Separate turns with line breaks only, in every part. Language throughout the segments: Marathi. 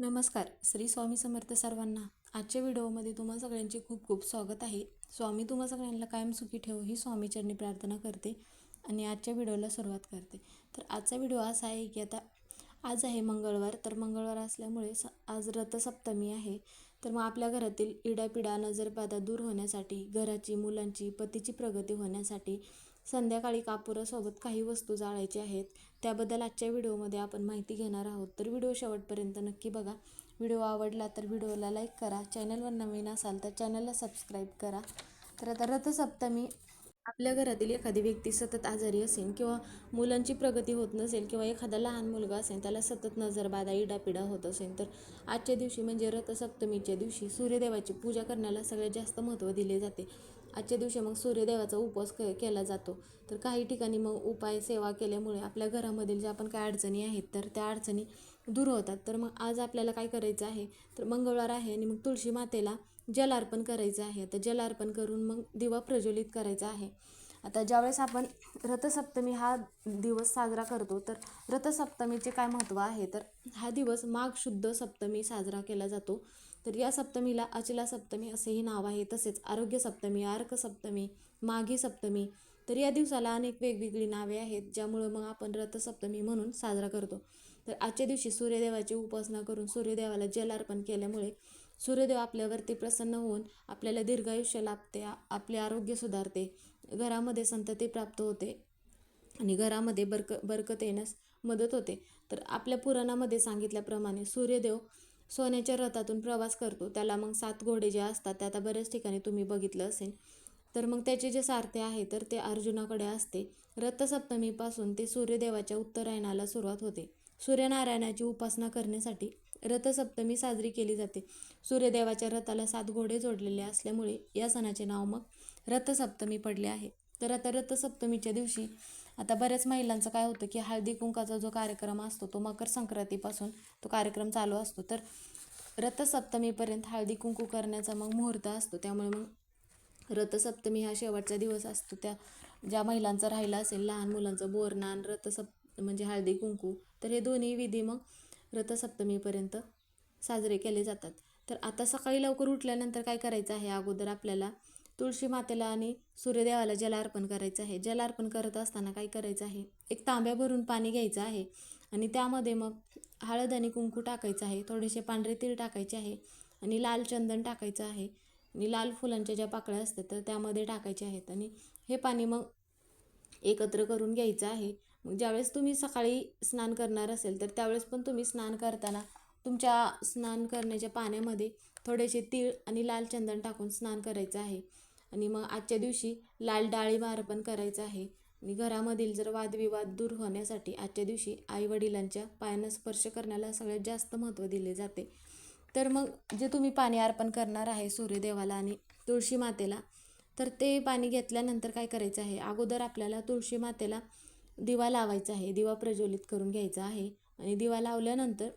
नमस्कार श्री स्वामी समर्थ सर्वांना. आजच्या व्हिडिओमध्ये तुम्हा सगळ्यांचे खूप खूप स्वागत आहे. स्वामी तुम्हा सगळ्यांना कायम सुखी ठेव ही स्वामीचरणी प्रार्थना करते आणि आजच्या व्हिडिओला सुरुवात करते. तर आजचा व्हिडिओ असा आहे की आता आज आहे मंगळवार तर मंगळवार असल्यामुळे स आज रथसप्तमी आहे. तर मग आपल्या घरातील इडापिडा नजरबाधा दूर होण्यासाठी घराची मुलांची पतीची प्रगती होण्यासाठी संध्याकाळी कापुरासोबत काही वस्तू जाळायच्या आहेत. त्याबद्दल आजच्या व्हिडिओमध्ये आपण माहिती घेणार आहोत. तर व्हिडिओ शेवटपर्यंत नक्की बघा. व्हिडिओ आवडला तर व्हिडिओला लाईक करा. चॅनलवर नवीन असाल तर चॅनलला सबस्क्राईब करा. तर आता रथसप्तमी. आपल्या घरातील एखादी व्यक्ती सतत आजारी असेल किंवा मुलांची प्रगती होत नसेल किंवा एखादा लहान मुलगा असेल त्याला सतत नजरबाधा इडापिडा होत असेल तर आजच्या दिवशी म्हणजे रथसप्तमीच्या दिवशी सूर्यदेवाची पूजा करण्याला सगळ्यात जास्त महत्त्व दिले जाते. आजच्या दिवशी मग सूर्यदेवाचा उपवास क केला जातो. तर काही ठिकाणी मग उपाय सेवा केल्यामुळे आपल्या घरामधील ज्या पण काय अडचणी आहेत तर त्या अडचणी दूर होतात. तर मग आज आपल्याला काय करायचं आहे? तर मंगळवार आहे आणि मग तुळशी मातेला जल अर्पण करायचं आहे. तर जल अर्पण करून मग दिवा प्रज्वलित करायचा आहे. आता ज्यावेळेस आपण रथसप्तमी हा दिवस साजरा करतो तर रथसप्तमीचे काय महत्त्व आहे? तर हा दिवस माघ शुद्ध सप्तमी साजरा केला जातो. तर या सप्तमीला अचला सप्तमी असेही नाव आहे. तसेच आरोग्य सप्तमी अर्क सप्तमी माघी सप्तमी तर या दिवसाला अनेक वेगवेगळी नावे आहेत ज्यामुळं मग आपण रथसप्तमी म्हणून साजरा करतो. तर आजच्या दिवशी सूर्यदेवाची उपासना करून सूर्यदेवाला जल अर्पण केल्यामुळे सूर्यदेव आपल्यावरती प्रसन्न होऊन आपल्याला दीर्घायुष्य लाभते आपले आरोग्य सुधारते घरामध्ये संतती प्राप्त होते आणि घरामध्ये बरक बरकत येण्यास मदत होते. तर आपल्या पुराणामध्ये सांगितल्याप्रमाणे सूर्यदेव सोन्याच्या रथातून प्रवास करतो. त्याला मग सात घोडे जे असतात ते आता बऱ्याच ठिकाणी तुम्ही बघितलं असेल. तर मग त्याचे जे सारथे आहे तर ते अर्जुनाकडे असते. रथसप्तमीपासून ते सूर्यदेवाच्या उत्तरायणाला सुरुवात होते. सूर्यनारायणाची उपासना करण्यासाठी रथसप्तमी साजरी केली जाते. सूर्यदेवाच्या रथाला सात घोडे जोडलेले असल्यामुळे या सणाचे नाव मग रथसप्तमी पडले आहे. तर आता रथसप्तमीच्या दिवशी आता बऱ्याच महिलांचं काय होतं की हळदी कुंकाचा जो कार्यक्रम असतो तो मकर संक्रांतीपासून तो कार्यक्रम चालू असतो. तर रथसप्तमीपर्यंत हळदी कुंकू करण्याचा मग मुहूर्त असतो. त्यामुळे मग रथसप्तमी हा शेवटचा दिवस असतो. त्या ज्या महिलांचं राहिलं असेल लहान मुलांचं बोरनान रथसप म्हणजे हळदी कुंकू तर हे दोन्ही विधी मग रथसप्तमीपर्यंत साजरे केले जातात. तर आता सकाळी लवकर उठल्यानंतर काय करायचं आहे? अगोदर आपल्याला तुळशी मातेला आणि सूर्यदेवाला जल अर्पण करायचं आहे. जलार्पण करत असताना काय करायचं आहे? एक तांब्या भरून पाणी घ्यायचं आहे आणि त्यामध्ये मग हळद आणि कुंकू टाकायचं आहे. थोडेसे पांढरे तीळ टाकायचे आहे आणि लाल चंदन टाकायचं आहे आणि लाल फुलांच्या ज्या पाकळ्या असतात तर त्यामध्ये टाकायचे आहेत आणि हे पाणी मग एकत्र करून घ्यायचं आहे. मग ज्यावेळेस तुम्ही सकाळी स्नान करणार असेल तर त्यावेळेस पण तुम्ही स्नान करताना तुमच्या स्नान करण्याच्या पाण्यामध्ये थोडेसे तीळ आणि लाल चंदन टाकून स्नान करायचं आहे. आणि मग आजच्या दिवशी लाल डाळिंब अर्पण करायचं आहे. आणि घरामधील जर वादविवाद दूर होण्यासाठी आजच्या दिवशी आईवडिलांच्या पायांना स्पर्श करण्याला सगळ्यात जास्त महत्त्व दिले जाते. तर मग जे तुम्ही पाणी अर्पण करणार आहे सूर्यदेवाला आणि तुळशी मातेला तर ते पाणी घेतल्यानंतर काय करायचं आहे? अगोदर आपल्याला तुळशी मातेला दिवा लावायचा आहे. दिवा प्रज्वलित करून घ्यायचा आहे. आणि दिवा लावल्यानंतर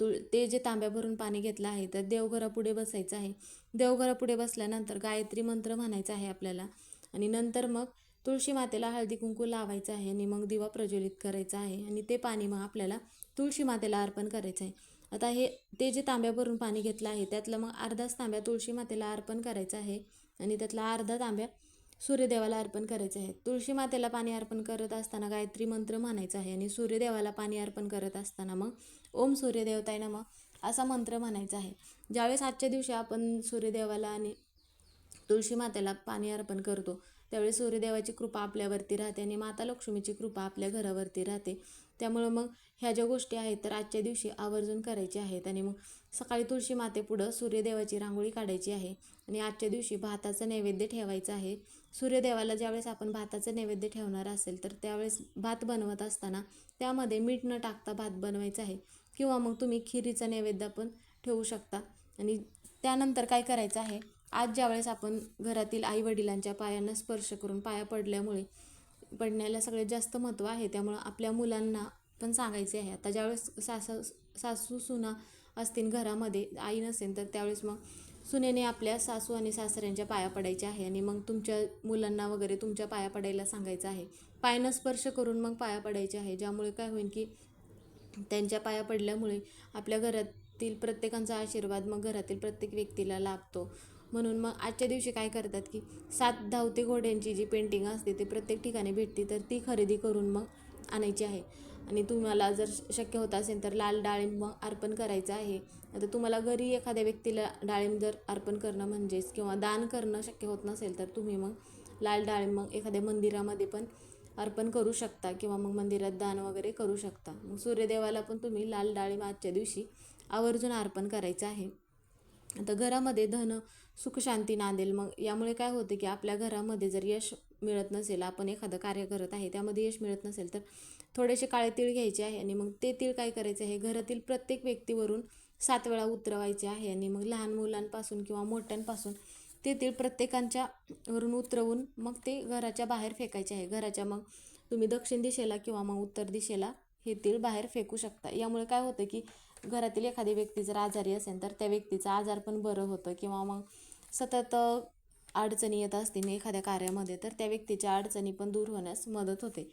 तुळ ते जे तांब्या भरून पाणी घेतलं आहे तर देवघरापुढे बसायचं आहे. देवघरापुढे बसल्यानंतर गायत्री मंत्र म्हणायचा आहे आपल्याला. आणि नंतर मग तुळशी मातेला हळदी कुंकू लावायचं आहे आणि मग दिवा प्रज्वलित करायचा आहे. आणि ते पाणी मग आपल्याला तुळशी मातेला अर्पण करायचं आहे. आता हे ते जे तांब्या भरून पाणी घेतलं आहे त्यातलं मग अर्धाच तांब्या तुळशी मातेला अर्पण करायचं आहे. आणि त्यातला अर्धा तांब्या सूर्यदेवाला अर्पण करायचं आहे तुळशी मातेला पाणी अर्पण करत असताना गायत्री मंत्र म्हणायचा आहे आणि सूर्यदेवाला पाणी अर्पण करत असताना मग ओम सूर्यदेवताय मग असा मंत्र म्हणायचा आहे. ज्यावेळेस आजच्या दिवशी आपण सूर्यदेवाला आणि तुळशी मातेला पाणी अर्पण करतो त्यावेळेस सूर्यदेवाची कृपा आपल्यावरती राहते आणि माता लक्ष्मीची कृपा आपल्या घरावरती राहते. त्यामुळं मग ह्या ज्या गोष्टी आहेत तर आजच्या दिवशी आवर्जून करायच्या आहेत. आणि मग सकाळी तुळशी मातेपुढं सूर्यदेवाची रांगोळी काढायची आहे. आणि आजच्या दिवशी भाताचं नैवेद्य ठेवायचं आहे. सूर्यदेवाला ज्यावेळेस आपण भाताचं नैवेद्य ठेवणार असेल तर त्यावेळेस भात बनवत असताना त्यामध्ये मीठ न टाकता भात बनवायचा आहे. किंवा मग तुम्ही खिरीचं नैवेद्य पण ठेवू शकता. आणि त्यानंतर काय करायचं आहे? आज ज्यावेळेस आपण घरातील आईवडिलांच्या पायांना स्पर्श करून पाया पडल्यामुळे पडण्याला सगळ्यात जास्त महत्त्व आहे. त्यामुळं आपल्या मुलांना पण सांगायचे आहे. आता ज्यावेळेस सासा सासू सुना असतील घरामध्ये आई नसेल तर त्यावेळेस मग सुनेने आपल्या सासू आणि सासऱ्यांच्या पाया पडायच्या आहे आणि मग तुमच्या मुलांना वगैरे तुमच्या पाया पडायला सांगायचं आहे. पायानं स्पर्श करून मग पाया पडायचे आहे. ज्यामुळे काय होईल की त्यांच्या पाया पडल्यामुळे आपल्या घरातील प्रत्येकांचा आशीर्वाद मग घरातील प्रत्येक व्यक्तीला लाभतो. म्हणून मग आजच्या दिवशी काय करतात की सात धावते घोड्यांची जी पेंटिंग असते ती प्रत्येक ठिकाणी भेटते तर ती खरेदी करून मग आणायची आहे. आणि तुम्हाला जर शक्य होत असेल तर लाल डाळिंब अर्पण करायचं आहे. आता तुम्हाला घरी एखाद्या व्यक्तीला डाळिंब जर अर्पण करणं म्हणजेच किंवा दान करणं शक्य होत नसेल तर तुम्ही मग लाल डाळिंब मग एखाद्या मंदिरामध्ये पण अर्पण करू शकता किंवा मग मंदिरात दान वगैरे करू शकता. मग सूर्यदेवाला पण तुम्ही लाल डाळिंब आजच्या दिवशी आवर्जून अर्पण करायचं आहे. आता घरामध्ये धन सुखशांती नांदेल. मग यामुळे काय होते की आपल्या घरामध्ये जर यश मिळत नसेल आपण एखादं कार्य करत आहे त्यामध्ये यश मिळत नसेल तर थोडेसे काळे तीळ घ्यायचे आहे आणि मग ते तीळ काय करायचे आहे? घरातील प्रत्येक व्यक्तीवरून सात वेळा उतरवायचे आहे आणि मग लहान मुलांपासून किंवा मोठ्यांपासून ते तीळ प्रत्येकांच्या वरून उतरवून मग ते घराच्या बाहेर फेकायचे आहे. घराच्या मग तुम्ही दक्षिण दिशेला किंवा मग उत्तर दिशेला हे तीळ बाहेर फेकू शकता. यामुळे काय होतं की घरातील एखादी व्यक्ती जर आजारी असेल तर त्या व्यक्तीचं आजार पण बरं होतं किंवा मग सतत अडचणी येत असतील एखाद्या कार्यामध्ये तर त्या व्यक्तीच्या अडचणी पण दूर होण्यास मदत होते.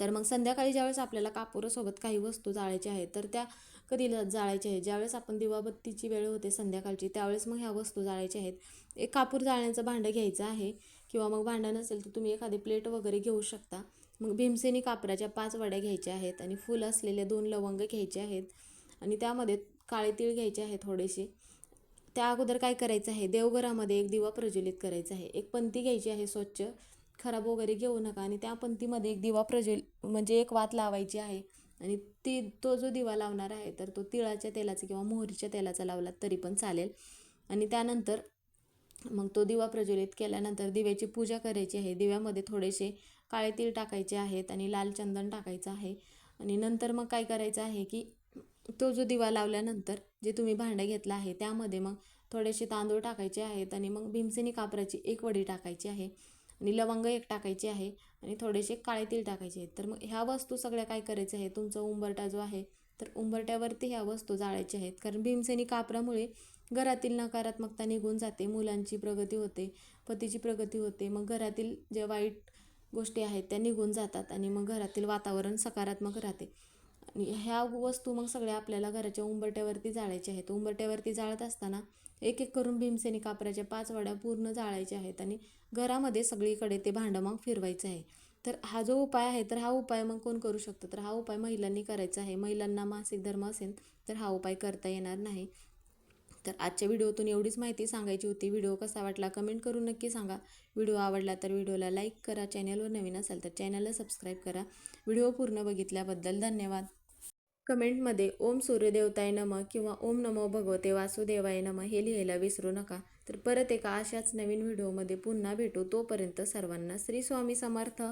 तर मग संध्याकाळी ज्यावेळेस आपल्याला कापूरासोबत काही वस्तू जाळायच्या आहेत तर त्या कधी ल- जाळायच्या आहेत? ज्यावेळेस आपण दिवाबत्तीची वेळ होते संध्याकाळची त्यावेळेस मग ह्या वस्तू जाळायच्या आहेत. एक कापूर जाळण्याचं भांडं घ्यायचं आहे किंवा मग भांडं नसेल तर तुम्ही एखादी प्लेट वगैरे घेऊ शकता. मग भीमसेनी कापराच्या पाच वड्या घ्यायच्या आहेत आणि फुल असलेले दोन लवंग घ्यायचे आहेत. आणि त्यामध्ये काळे तीळ घ्यायचे आहे थोडेसे. त्या अगोदर काय करायचं आहे? देवघरामध्ये एक दिवा प्रज्वलित करायचा आहे. एक पंती घ्यायची आहे स्वच्छ खराब वगैरे घेऊ नका आणि त्या पंतीमध्ये एक दिवा प्रज्वल म्हणजे एक वात लावायची आहे आणि ती तो जो दिवा लावणार आहे तर तो तिळाच्या तेलाचा किंवा मोहरीच्या तेलाचा लावला तरी पण चालेल. आणि त्यानंतर मग तो दिवा प्रज्वलित केल्यानंतर दिव्याची पूजा करायची आहे. दिव्यामध्ये थोडेसे काळे तीळ टाकायचे आहेत आणि लाल चंदन टाकायचं आहे. आणि नंतर मग काय करायचं आहे की तो जो दिवा लावल्यानंतर जे तुम्ही भांडं घेतलं आहे त्यामध्ये मग थोडेसे तांदूळ टाकायचे आहेत आणि मग भीमसेनी कापराची एक वडी टाकायची आहे आणि लवंग एक टाकायची आहे आणि थोडेसे काळे तीळ टाकायचे आहेत. तर मग ह्या वस्तू सगळ्या काय करायचं आहे तुमचा उंबरटा जो आहे तर उंबरट्यावरती ह्या वस्तू जाळायच्या आहेत. कारण भीमसेनी कापरामुळे घरातील नकारात्मकता निघून जाते मुलांची प्रगती होते पतीची प्रगती होते. मग घरातील ज्या वाईट गोष्टी आहेत त्या निघून जातात आणि मग घरातील वातावरण सकारात्मक राहते. म्हणजे ह्या वस्तू मग सगळ्या आपल्याला घराच्या उंबरट्यावरती जाळायच्या आहेत. उंबरट्यावरती जाळत असताना एक एक करून भीमसेनी कापराच्या पाच वड्या पूर्ण जाळायच्या आहेत आणि घरामध्ये सगळीकडे ते भांडं मग फिरवायचं आहे. तर हा जो उपाय आहे तर हा उपाय मग कोण करू शकतो? तर हा उपाय महिलांनी करायचा आहे. महिलांना मासिक धर्म असेल तर हा उपाय करता येणार नाही. तर आजच्या व्हिडिओतून एवढीच माहिती सांगायची होती. व्हिडिओ कसा वाटला कमेंट करून नक्की सांगा. व्हिडिओ आवडला तर व्हिडिओला लाईक करा. चॅनलवर नवीन असाल तर चॅनलला सबस्क्राईब करा. व्हिडिओ पूर्ण बघितल्याबद्दल धन्यवाद. कमेंटमध्ये ओम सूर्यदेवताय नम किंवा ओम नमो भगवते वासुदेवाय नम हे लिहायला विसरू नका. तर परत एका अशाच नवीन व्हिडिओमध्ये पुन्हा भेटू. तोपर्यंत सर्वांना श्री स्वामी समर्थ.